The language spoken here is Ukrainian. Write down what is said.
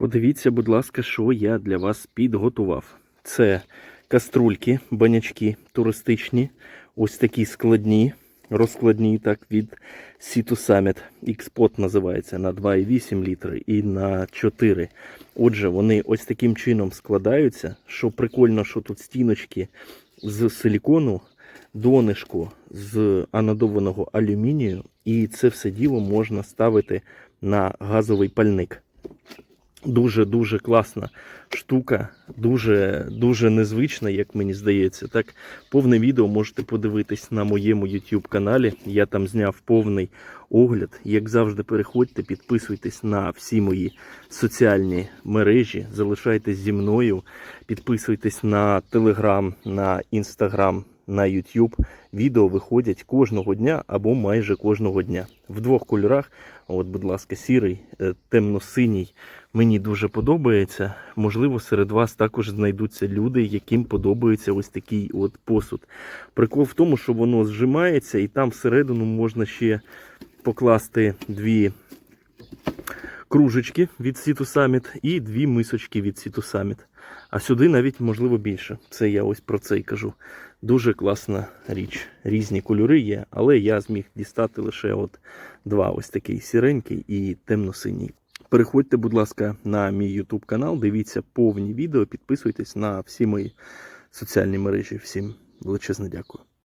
Подивіться, будь ласка, що я для вас підготував. Це каструльки, банячки туристичні, ось такі складні, розкладні, так, від Situ Summit. X-Pot називається на 2,8 літри і на 4. Отже, вони ось таким чином складаються. Що прикольно, що тут стіночки з силікону, донишко з анодованого алюмінію, і це все діло можна ставити на газовий пальник. Дуже-дуже класна штука, дуже, дуже незвична, як мені здається. Так, повне відео можете подивитись на моєму YouTube каналі. Я там зняв повний огляд. Як завжди, переходьте, підписуйтесь на всі мої соціальні мережі, залишайтесь зі мною, підписуйтесь на Telegram, на Instagram, на YouTube. Відео виходять кожного дня або майже кожного дня. В двох кольорах. От, будь ласка, сірий, е, темно-синій. Мені дуже подобається. Можливо, серед вас також знайдуться люди, яким подобається ось такий от посуд. Прикол в тому, що воно зжимається, і там всередину можна ще покласти дві кружечки від Situ Summit і дві мисочки від Situ Summit. А сюди навіть можливо більше. Це я ось про це й кажу. Дуже класна річ. Різні кольори є, але я зміг дістати лише от два: ось такий сіренький і темно-синій. Переходьте, будь ласка, на мій YouTube канал, дивіться повні відео, підписуйтесь на всі мої соціальні мережі. Всім величезне дякую.